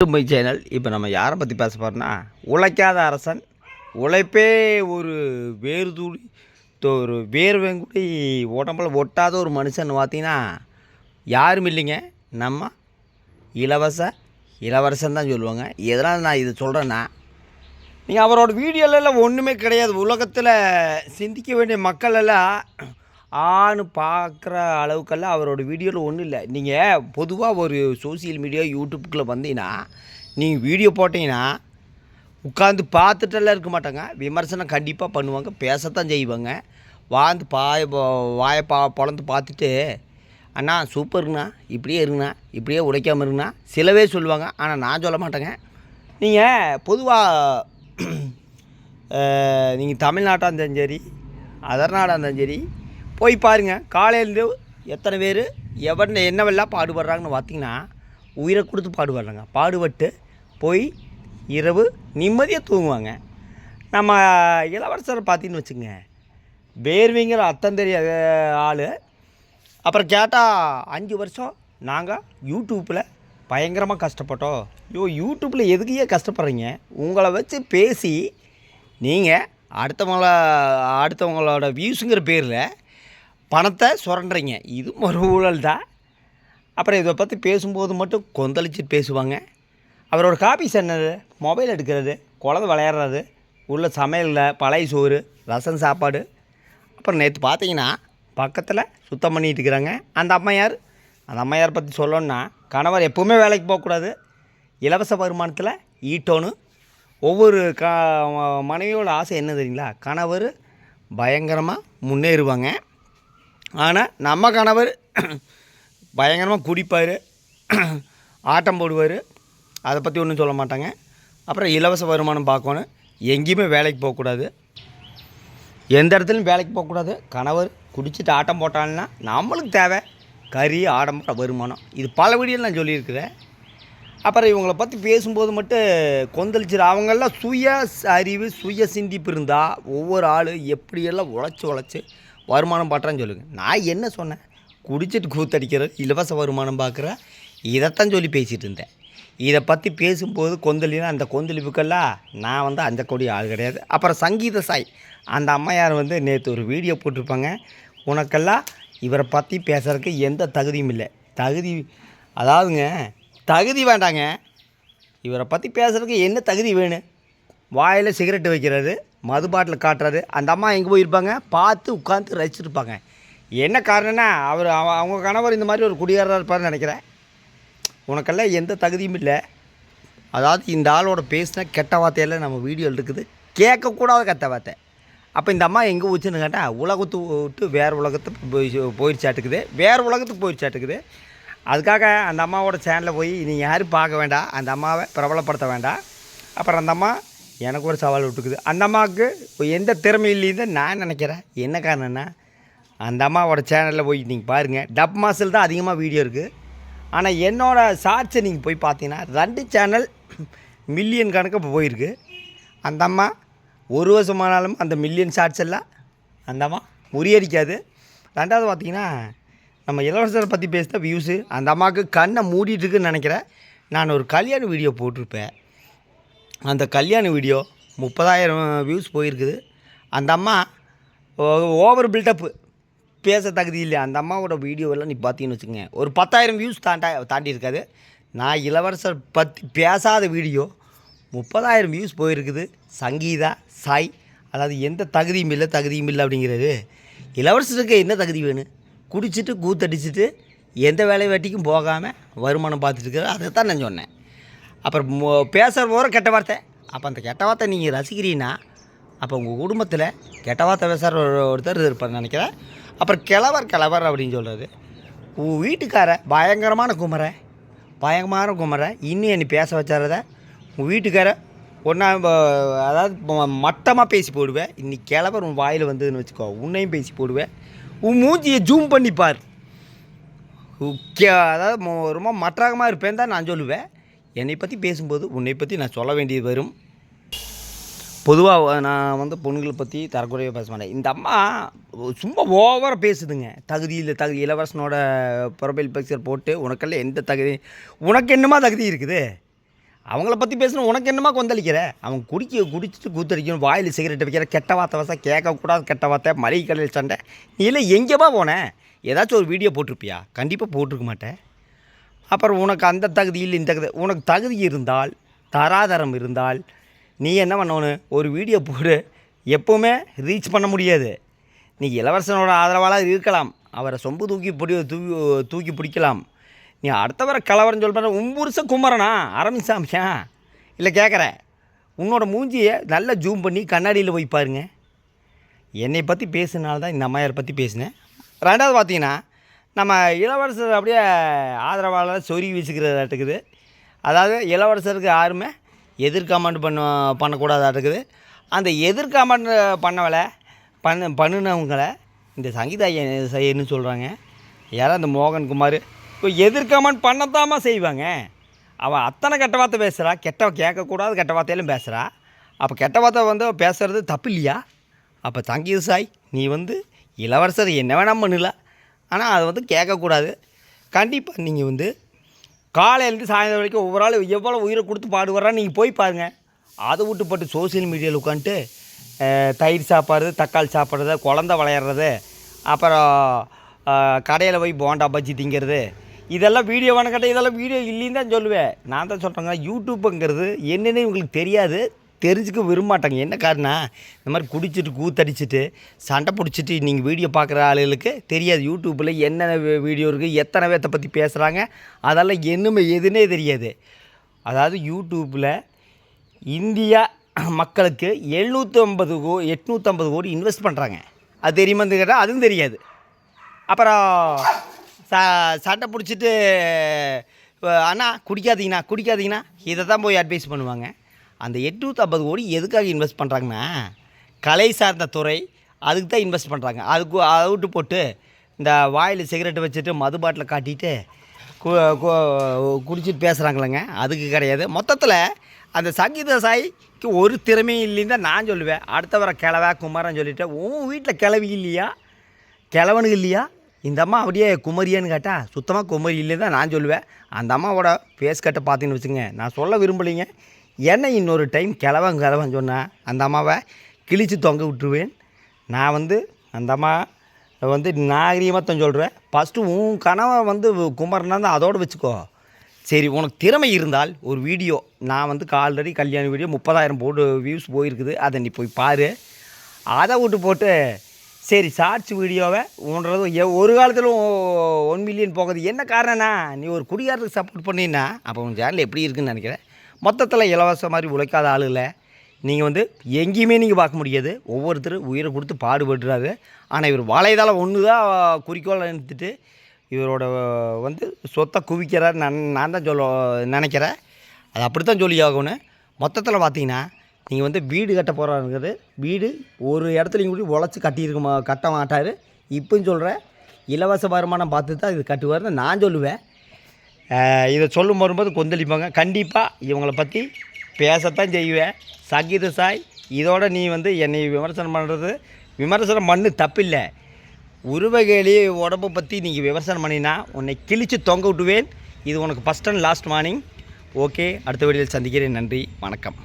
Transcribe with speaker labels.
Speaker 1: My channel இப்போ நம்ம யாரை பற்றி பேச போகிறோம்னா உழைக்காத அரசன் உழைப்பே ஒரு வேறு தூளி தோ- ஒரு வேர்வெங்குடி உடம்புல ஒட்டாத ஒரு மனுஷன் பார்த்தீங்கன்னா யாரும் இல்லைங்க. நம்ம இலவச இளவரசன் தான் சொல்லுவாங்க. எதனால் நான் இது சொல்கிறேன்னா நீங்கள் அவரோட வீடியோலெல்லாம் ஒன்றுமே கிடையாது. உலகத்தில் சிந்திக்க வேண்டிய மக்கள் எல்லாம் ஆணு பார்க்குற அளவுக்கெல்லாம் அவரோட வீடியோவில் ஒன்றும் இல்லை. நீங்கள் பொதுவாக ஒரு சோசியல் மீடியா யூடியூப்குள்ளே வந்தீங்கன்னா நீங்கள் வீடியோ போட்டீங்கன்னா உட்காந்து பார்த்துட்டெல்லாம் இருக்க மாட்டாங்க. விமர்சனம் கண்டிப்பாக பண்ணுவாங்க பேசத்தான் செய்வாங்க. வாழ்ந்து பாய வாயை பா பொழந்து பார்த்துட்டு அண்ணா சூப்பருங்கண்ணா இப்படியே இருங்கண்ணா இப்படியே உடைக்காமல் இருங்கண்ணா. சிலவே சொல்லுவாங்க ஆனால் நான் சொல்ல மாட்டேங்க. நீங்கள் பொதுவாக நீங்கள் தமிழ்நாட்டாக இருந்தாலும் சரி அதர்நாடாக இருந்தாலும் சரி போய் பாருங்கள் காலையிலேருந்து எத்தனை பேர் எவன் என்னவெல்லாம் பாடுபடுறாங்கன்னு பார்த்தீங்கன்னா உயிரை கொடுத்து பாடுபடுறாங்க. பாடுபட்டு போய் இரவு நிம்மதியாக தூங்குவாங்க. நம்ம இளவரசரை பார்த்தீங்கன்னு வச்சுங்க வேர்விங்கிற அத்தம் தெரியாத ஆள். அப்புறம் கேட்டால் அஞ்சு வருஷம் நாங்கள் யூடியூப்பில் பயங்கரமாக கஷ்டப்பட்டோம். ஐயோ யூடியூப்பில் எதுக்கையே கஷ்டப்படுறீங்க? உங்களை வச்சு பேசி நீங்கள் அடுத்தவங்கள அடுத்தவங்களோட வியூஸுங்கிற பேரில் பணத்தை சுரண்டுறீங்க. இது ஒரு ஊழல் தான் அப்புறம் இதை பற்றி பேசும்போது மட்டும் கொந்தளிச்சு பேசுவாங்க. அவரோட காப்பீஸ் என்னது மொபைல் எடுக்கிறது குழந்தை விளையாடுறது உள்ள சமையலில் பழைய சோறு ரசம் சாப்பாடு. அப்புறம் நேற்று பார்த்தீங்கன்னா பக்கத்தில் சுத்தம் பண்ணிகிட்டு இருக்கிறாங்க. அந்த அம்மையார் அந்த அம்மையார் பற்றி சொல்லணுன்னா கணவர் எப்போவுமே வேலைக்கு போகக்கூடாது. இலவச வருமானத்தில் ஈட்டோன்னு. ஒவ்வொரு க மனைவியோட ஆசை என்ன தெரியுங்களா? கணவர் பயங்கரமாக முன்னேறுவாங்க. ஆனால் நம்ம கணவர் பயங்கரமாக குடிப்பார் ஆட்டம் போடுவார். அதை பற்றி ஒன்றும் சொல்ல மாட்டாங்க. அப்புறம் இலவச வருமானம் பார்க்கணும். எங்கேயுமே வேலைக்கு போகக்கூடாது எந்த இடத்துலையும் வேலைக்கு போகக்கூடாது கணவர் குடிச்சிட்டு ஆட்டம் போட்டாங்கன்னா நம்மளுக்கு தேவை. கறி ஆடம்பர வருமானம். இது பல வீடியோவில் நான் சொல்லியிருக்கிறேன். அப்புறம் இவங்களை பற்றி பேசும்போது மட்டும் கொந்தளிச்சிரு. அவங்கெல்லாம் சுய அறிவு சுய சிந்திப்பு இருந்தால் ஒவ்வொரு ஆள் எப்படியெல்லாம் உழைச்சி உழைச்சி வருமானம் பார்க்குறான்னு சொல்லுங்க. நான் என்ன சொன்னேன்? குடிச்சிட்டு கூத்தடிக்கிற இலவச வருமானம் பார்க்குற இதைத்தான் சொல்லி பேசிகிட்டு இருந்தேன். இதை பற்றி பேசும்போது கொந்தளினா அந்த கொந்தளிப்புக்கெல்லாம் நான் வந்து அந்த கொடி ஆள் கிடையாது. அப்புறம் சங்கீத சாய் அந்த அம்மையார் வந்து நேற்று ஒரு வீடியோ போட்டிருப்பாங்க. உனக்கெல்லாம் இவரை பற்றி பேசுகிறதுக்கு எந்த தகுதியும் இல்லை. தகுதி அதாவதுங்க தகுதி வேண்டாங்க. இவரை பற்றி பேசுகிறதுக்கு என்ன தகுதி வேணும்? வாயில் சிகரெட்டு வைக்கிறாரு மது பாட்டில் காட்டுறாரு. அந்த அம்மா எங்கே போயிருப்பாங்க? பார்த்து உட்காந்து ரசிச்சிருப்பாங்க. என்ன காரணம்னா அவர் அவ- அவங்க கணவர் இந்த மாதிரி ஒரு குடியாராக இருப்பார்னு நினைக்கிறேன். உனக்கெல்லாம் எந்த தகுதியும் இல்லை. அதாவது இந்த ஆளோட பேசின கெட்ட வார்த்தையில் நம்ம வீடியோவில் இருக்குது. கேட்கக்கூடாத கெட்ட வார்த்தை. அப்போ இந்த அம்மா எங்கே வச்சுன்னு கேட்டால் உலகத்து விட்டு வேறு உலகத்துக்கு போய் போயிடுச்சாட்டுக்குது வேறு உலகத்துக்கு போயிடுச்சாட்டுக்குது அதுக்காக அந்த அம்மாவோட சேனலில் போய் நீ யாரும் பார்க்க வேண்டாம். அந்த அம்மாவை பிரபலப்படுத்த வேண்டாம். அப்புறம் அந்த அம்மா எனக்கு ஒரு சவால் விட்டுக்குது. அந்த அம்மாவுக்கு எந்த திறமை இல்லைன்னு நான் நினைக்கிறேன்? என்ன காரணம்னா அந்த அம்மாவோட சேனலில் போய் நீங்கள் பாருங்கள் டப் மாசில் தான் அதிகமாக வீடியோ இருக்குது ஆனால் என்னோடய ஷார்ட்ஸை நீங்கள் போய் பார்த்தீங்கன்னா ரெண்டு சேனல் மில்லியன் கணக்கு இப்போ போயிருக்கு. அந்த அம்மா ஒரு வருஷமானாலும் அந்த மில்லியன் ஷார்ட்ஸ் எல்லாம் அந்த அம்மா முறியடிக்காது. ரெண்டாவது பார்த்தீங்கன்னா நம்ம இளவரசரை பற்றி பேசின வியூஸு அந்த அம்மாவுக்கு கண்ணை மூடிட்டுருக்குன்னு நினைக்கிறேன். நான் ஒரு கல்யாண வீடியோ போட்டிருப்பேன். அந்த கல்யாண வீடியோ முப்பதாயிரம் வியூஸ் போயிருக்குது. அந்த அம்மா ஓவர் பில்டப்பு பேச தகுதி இல்லை அந்த அம்மாவோட வீடியோவெல்லாம் நீ பார்த்தீங்கன்னு வச்சுக்கோங்க. ஒரு பத்தாயிரம் வியூஸ் தாண்டா தாண்டி இருக்காது. நான் இளவரசர் பற்றி பேசாத வீடியோ முப்பதாயிரம் வியூஸ் போயிருக்குது. சங்கீதா சாய் அதாவது எந்த தகுதியும் இல்லை தகுதியும் இல்லை அப்படிங்கிறது. இளவரசருக்கு என்ன தகுதி வேணும்? குடிச்சிட்டு கூத்தடிச்சிட்டு எந்த வேலை வெட்டிக்கும் போகாமல் வருமானம் பார்த்துட்டு இருக்கிற அதை தான் நான் சொன்னேன். அப்புறம் பேசுகிற போகிற கெட்ட வார்த்தை. அப்போ அந்த கெட்ட வார்த்தை நீங்கள் ரசிக்கிறீங்கன்னா அப்போ உங்கள் குடும்பத்தில் கெட்ட வார்த்தை பேசுகிற ஒரு ஒருத்தர் இருப்பார் நினைக்கிறேன். அப்புறம் கிழவர் கிழவர் அப்படின்னு சொல்கிறது உன் வீட்டுக்கார பயங்கரமான குமரை. பயங்கரமான குமரை. இன்னும் என்னை பேச வச்சாரத. உன் வீட்டுக்கார ஒன்றா அதாவது மட்டமாக பேசி போடுவேன் இன்னைக்கு கிழவர் உன் வாயில் வந்ததுன்னு வச்சுக்கோ உன்னையும் பேசி போடுவேன் உன் மூஞ்சியை ஜூம் பண்ணி பார். அதாவது ரொம்ப மற்றகமாக இருப்பேன் தான் நான் சொல்லுவேன். என்னை பற்றி பேசும்போது உன்னை பற்றி நான் சொல்ல வேண்டியது வரும். பொதுவாக நான் வந்து பொண்ணுங்களை பற்றி தரக்குறையாக பேச மாட்டேன். இந்த அம்மா சும்மா ஓவராக பேசுதுங்க. தகுதியில் தகுதி இளவரசனோட ப்ரொஃபைல் பிக்சர் போட்டு உனக்கெல்லாம் எந்த தகுதி உனக்கு என்னமா தகுதி இருக்குது? அவங்கள பற்றி பேசணும் உனக்கு என்னமா கொந்தளிக்கிற? அவங்க குடிக்க குடிச்சிட்டு கூத்தடிக்கணும் வாயில் சிகரெட் வைக்கிற கெட்ட வார்த்தை வசா கேட்கக்கூடாது கெட்ட வார்த்தை மளிகை கடையில் சண்டை. நீ இல்லை எங்கேப்பா போனேன் ஏதாச்சும் ஒரு வீடியோ போட்டிருப்பியா? கண்டிப்பாக போட்டிருக்க மாட்டேன். அப்புறம் உனக்கு அந்த தகுதி இல்லை இந்த தகுதி. உனக்கு தகுதி இருந்தால் தராதரம் இருந்தால் நீ என்ன பண்ணணும்? ஒரு வீடியோ போடு. எப்போவுமே ரீச் பண்ண முடியாது. நீ இளவரசனோட ஆதரவாளர் இருக்கலாம். அவரை சொம்பு தூக்கி பிடி தூக்கி தூக்கி பிடிக்கலாம். நீ அடுத்தவரை கலவரம் சொல்கிற உன் புருஷன் குமரனா? அரமிசாமியா இல்லை கேட்குற உன்னோட மூஞ்சியை நல்லா ஜூம் பண்ணி கண்ணாடியில் போய் பாருங்க. என்னை பற்றி பேசுனால தான் இந்த அம்மையாரை பற்றி பேசினேன். ரெண்டாவது பார்த்தீங்கன்னா நம்ம இளவரசர் அப்படியே ஆதரவாளர் சொருகி வச்சுக்கிறதாட்டுக்குது அதாவது இளவரசருக்கு யாருமே எதிர்கமெண்ட் பண்ண பண்ணக்கூடாதாட்டுக்குது. அந்த எதிர்கமெண்ட் பண்ணவளை பண்ண பண்ணினவங்களை இந்த சங்கீதா ஐயன் செய்யணும்னு சொல்கிறாங்க யாரும் அந்த மோகன்குமார் இப்போ எதிர்கமெண்ட் கமெண்ட் செய்வாங்க. அவன் அத்தனை கெட்ட வார்த்தை பேசுகிறா கெட்ட கேட்கக்கூடாது கெட்ட வார்த்தையிலும் பேசுகிறா அப்போ கெட்ட வார்த்தை வந்து பேசுகிறது தப்பு இல்லையா? அப்போ சங்கீத சாய் நீ வந்து இளவரசர் என்ன வேணாம் பண்ணல. ஆனால் அதை வந்து கேட்கக்கூடாது. கண்டிப்பாக நீங்கள் வந்து காலையிலேருந்து சாயந்தரம் வரைக்கும் ஒவ்வொரு ஆள் எவ்வளோ உயிரை கொடுத்து பாடுவாரா நீங்கள் போய் பாருங்கள் அதை விட்டுப்பட்டு சோசியல் மீடியாவில் உட்காந்துட்டு தயிர் சாப்பிட்றது தக்காளி சாப்பிட்றது குழந்த விளையாடுறது அப்புறம் கடையில் போய் போண்டா பஜ்ஜி திங்கிறது இதெல்லாம் வீடியோவான கேட்டால் இதெல்லாம் வீடியோ இல்லைன்னு தான் சொல்லுவேன். நான் தான் சொல்கிறேங்க யூடியூப்புங்கிறது என்னென்னு உங்களுக்கு தெரியாது. தெரிஞ்சுக்க விரும்பமாட்டாங்க. என்ன காரணம் இந்த மாதிரி குடிச்சிட்டு கூத்தடிச்சிட்டு சண்டை பிடிச்சிட்டு நீங்கள் வீடியோ பார்க்குற ஆளுகளுக்கு தெரியாது. யூடியூப்பில் என்னென்ன வீடியோ இருக்குது எத்தனை பேர்த்த பற்றி பேசுகிறாங்க அதெல்லாம் என்னமே எதுனே தெரியாது. அதாவது யூடியூப்பில் இந்தியா மக்களுக்கு எழுநூற்றி ஐம்பது கோ எட்நூற்றம்பது கோடி இன்வெஸ்ட் பண்ணுறாங்க அது தெரியுமான்னு கேட்டால் அதுவும் தெரியாது. அப்புறம் ச சண்டை பிடிச்சிட்டு அண்ணா குடிக்காதீங்கண்ணா குடிக்காதீங்கண்ணா இதை தான் போய் அட்வைஸ் பண்ணுவாங்க. அந்த எட்நூற்றம்பது கோடி எதுக்காக இன்வெஸ்ட் பண்ணுறாங்கன்னா கலை சார்ந்த துறை அதுக்கு தான் இன்வெஸ்ட் பண்ணுறாங்க அதுக்கு அவுட்டு போட்டு இந்த வாயில் சிகரெட்டு வச்சுட்டு மது பாட்டில் காட்டிட்டு கு குடிச்சிட்டு பேசுகிறாங்களேங்க அதுக்கு கிடையாது. மொத்தத்தில் அந்த சங்கீத சாய்க்கு ஒரு திறமையும் இல்லைன்னு தான் நான் சொல்லுவேன். அடுத்த வர கிழவா குமாரன் சொல்லிவிட்டு உன் வீட்டில் கிளவி இல்லையா? கிழவனுக்கு இல்லையா? இந்த அம்மா அப்படியே குமரியான்னு கேட்டால் சுத்தமாக குமரி இல்லைன்னு தான் நான் சொல்லுவேன். அந்த அம்மாவோட ஃபேஸ் கட்டை பார்த்தீங்கன்னு வச்சுங்க நான் சொல்ல விரும்பலைங்க. என்ன இன்னொரு டைம் கிளவன் கிளவன் சொன்னேன் அந்த அம்மாவை கிழிச்சு தொங்க விட்டுருவேன். நான் வந்து அந்த அம்மா வந்து நாகரீகமாக தான் சொல்கிறேன் ஃபஸ்ட்டு உன் கனவை வந்து குமரனா தான் அதோடு வச்சுக்கோ. சரி உனக்கு திறமை இருந்தால் ஒரு வீடியோ நான் வந்து ஆல்ரெடி கல்யாண வீடியோ முப்பதாயிரம் போட்டு வியூஸ் போயிருக்குது. அதை நீ போய் பாரு. அதை விட்டு போட்டு சரி ஷார்ட்ஸ் வீடியோவை உன்றது எ- ஒரு காலத்தில் ஒன் மில்லியன் போகுது. என்ன காரணம்னா நீ ஒரு குடிகாரத்துக்கு சப்போர்ட் பண்ணினா அப்போ உன் சேனல் எப்படி இருக்குன்னு நினைக்கிறேன் மொத்தத்தில் இலவச மாதிரி உழைக்காத ஆளுல நீங்கள் வந்து எங்கேயுமே நீங்கள் பார்க்க முடியாது. ஒவ்வொருத்தரும் உயிரை கொடுத்து பாடுபடுறாரு ஆனால் இவர் வாழைதாளம் ஒன்று தான் குறிக்கோளை எடுத்துட்டு இவரோட வந்து சொத்தை குவிக்கிறார். நான் நான் தான் சொல்ல நினைக்கிறேன். அது அப்படி தான் சொல்லி ஆகணும். மொத்தத்தில் பார்த்தீங்கன்னா நீங்கள் வந்து வீடு கட்ட போகிறாருங்கிறது வீடு ஒரு இடத்துலையும் கூட உழைச்சி கட்டியிருக்க மா கட்ட மாட்டார். இப்போன்னு சொல்கிறேன் இலவச வருமானம் பார்த்து தான் இது கட்டுவார்னு நான் சொல்லுவேன். இதை சொல்லும் வரும்போது கொந்தளிப்பாங்க. கண்டிப்பாக இவங்களை பற்றி பேசத்தான் செய்வேன். சங்கீத சாய் இதோட நீ வந்து என்னை விமர்சனம் பண்ணுறது விமர்சனம் பண்ணு தப்பில்லை. உருவகேலி உடம்பை பற்றி நீங்கள் விமர்சனம் பண்ணினா உன்னை கிழிச்சு தொங்க விட்டுவேன். இது உனக்கு first and last morning okay அடுத்த வீடியோவில் சந்திக்கிறேன். நன்றி வணக்கம்.